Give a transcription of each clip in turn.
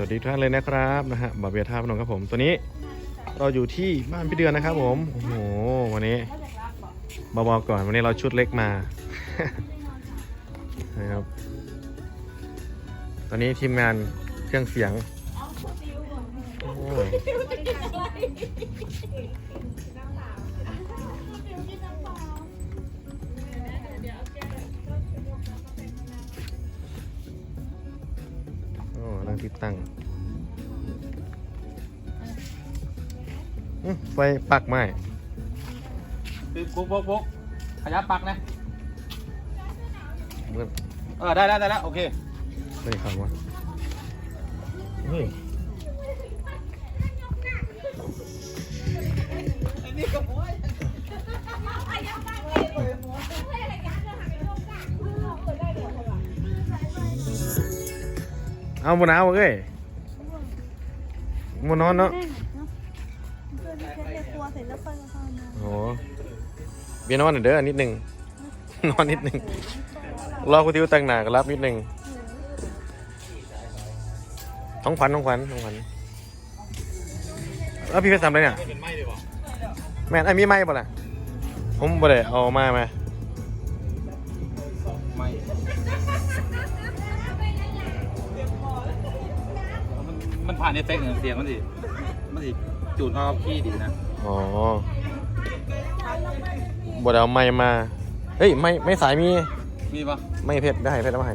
วัสดีทุกท่านเลยนะครับนะฮะบาเบียท่าพนมครับผมตัวนี้เราอยู่ที่บ้านพี่เดือนนะครับผมโอ้โหวันนี้มาบอกก่อนวันนี้เราชุดเล็กมานะครับตอนนี้ทีมงานเครื่องเสียงโอ้ย ติดตั้งอื้อไฟปักไหมคือปุ๊กปุ๊กปุ๊กขยับปักนะเมื่อเออได้แล้วได้แล้วโอเคไม่คำว่าเเอาบนเอาเอ้ยบนนอนเนาะเพื่อนเรียกกลัวเสร็จแล้วไปก็เข้านอนโอ้เบียนอนหน่อยเด้อนิดหนึ่งนอนนิดหนึ่งรอคุณทิวแต่งหน้ากรับนิดหนึ่งท้องขวัญท้องขวัญท้องขวัญแล้วพี่ไปทำอะไรเนี่ยเป็นไม้เลยแม่ไอ้มีไม้บ่ล่ะ ผมบ่ได้เอามาไหม มันมันผ่านเอฟเฟกต์เสียงมันสิมันสิจูนเข้ากับขี้ดีนะอ๋อบ่ได้เอาไม้มา เฮ้ยไม่ไม่สายมี มีปะไม่เพชรได้เพชรเอามาให้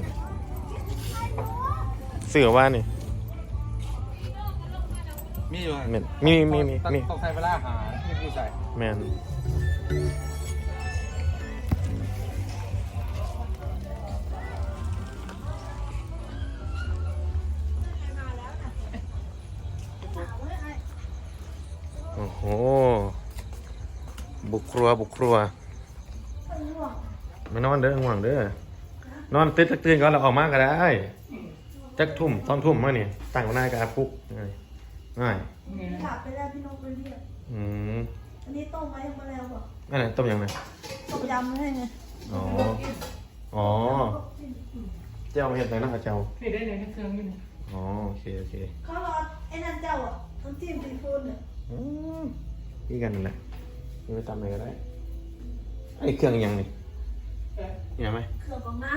เสือว่านี่ มีอยู่แม่นมีมีมีต้องมีต้องใช้เวลาหาที่ผู้ใส่แมน โอ้โห บุกครัวบุกครัว มานอนเด้อห่วงเด้อ นอนตื่นจักตื่นก่อนเราออกมาก็ได้ จักทุ่มตอนทุ่มมานี่ตั้งไว้หน้ากระปุกง่ายง่ายกลับไปแล้วพี่นกไปเรียกอืมอันนี้ต้มไว้มาแล้วบอกอันไหนต้มยังไงต้มยำให้ไงอ๋อ อ๋อ เจ้าไม่เห็นไหนนะเจ้านี่ได้เลยเครื่องนี่นะ อ๋อโอเคโอเคเขารอไอ้นั่นเจ้าอะน้ำจิ้มซีฟู้ดเนี่ยอืมพี่กันนั่นแหละนี่ไปตำอะไรก็ได้ไอ้เครื่องยังนี่แต่เนี่ยไหมเครื่องของน้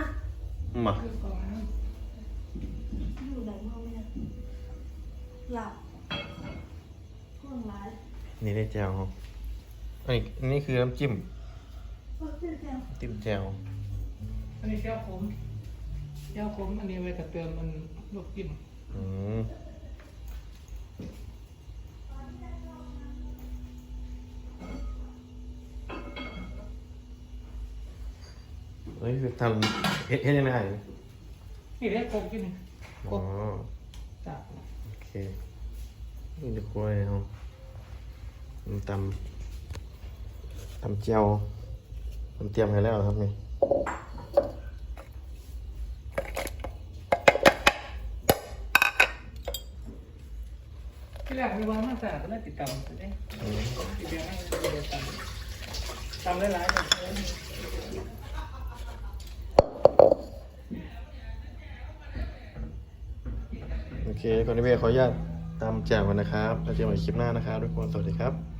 มาคือก่อนนะำอยู่ไหนมาเนี่ยหลับเครื่องร้ายนี่ได้แจวอันนี้อันนี้คือน้ำจิ้มก็คือแค่จิ้มแจวอันนี้แก้วขม แก้วขมอันนี้ไว้แต่เติมมันลวกกินอืมเฮ้ยทำเฮ็ดเฮ็ดยังไงนี่ได้โคกกินอ๋อจ้ะโอเคนี่จะกล้วยเอาตำตำเจียวผมเตรียมให้แล้วครับนี่ ที่แรกมีวางมาสะอาดก็ได้ติดตามไปได้อืมติดเดียวให้เดียวตำตำหลายๆแบบโอเคก่อนที่เบขออนุญาตตามแจ่วกันนะครับ แล้วเจอกันใหม่คลิปหน้านะครับทุกคน สวัสดีครับ